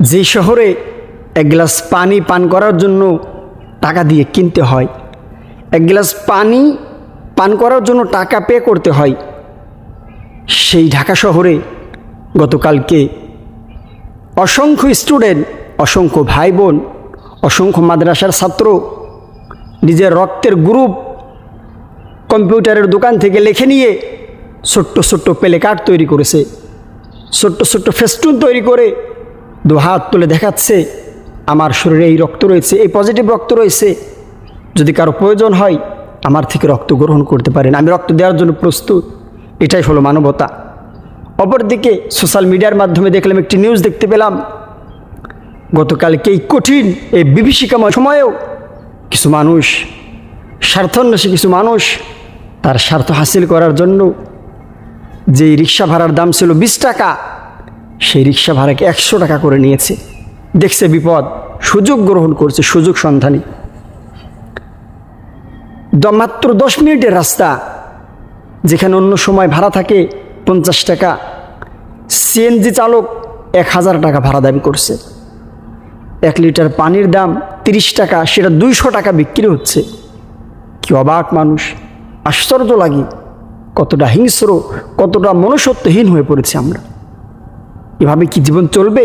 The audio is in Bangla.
যে শহরে এক গ্লাস পানি পান করার জন্য টাকা দিয়ে কিনতে হয়, এক গ্লাস পানি পান করার জন্য টাকা পে করতে হয়, সেই ঢাকা শহরে গতকালকে অসংখ্য স্টুডেন্ট, অসংখ্য ভাই বোন অসংখ্য মাদ্রাসার ছাত্র নিজের রক্তের গ্রুপ কম্পিউটারের দোকান থেকে লিখে নিয়ে ছোট্ট ছোট্ট প্লে কার্ড তৈরি করেছে, ছোট্ট ছোট্ট ফেস্টুন তৈরি করে দু হাত তুলে দেখাচ্ছে, আমার শরীরে এই রক্ত রয়েছে, এই পজিটিভ রক্ত রয়েছে। যদি কারও প্রয়োজন হয়, আমার থেকে রক্ত গ্রহণ করতে পারেন। আমি রক্ত দেওয়ার জন্য প্রস্তুত। এটাই হলো মানবতা। অপরদিকে সোশ্যাল মিডিয়ার মাধ্যমে দেখলাম, একটি নিউজ দেখতে পেলাম। গতকালকে এই কঠিন, এই বিভীষিকাময় সময়েও কিছু মানুষ, স্বার্থান্বেষী কিছু মানুষ, তার স্বার্থ হাসিল করার জন্য যে রিক্সা ভাড়ার দাম ছিল বিশ টাকা সেই রিক্সা ভাড়াকে একশো টাকা করে নিয়েছে। দেখছে বিপদ, সুযোগ গ্রহণ করছে সুযোগ সন্ধানী। মাত্র দশ মিনিটের রাস্তা, যেখানে অন্য সময় ভাড়া থাকে পঞ্চাশ টাকা। সিএনজি চালক এক হাজার টাকা ভাড়া দাবি করছে। এক লিটার পানির দাম তিরিশ টাকা, সেটা দুইশো টাকা বিক্রি হচ্ছে। কি অবাক মানুষ, আশ্চর্য লাগে কতটা হিংস্র, কতটা মনুষ্যত্বহীন হয়ে পড়েছে আমরা। এভাবে কি জীবন চলবে?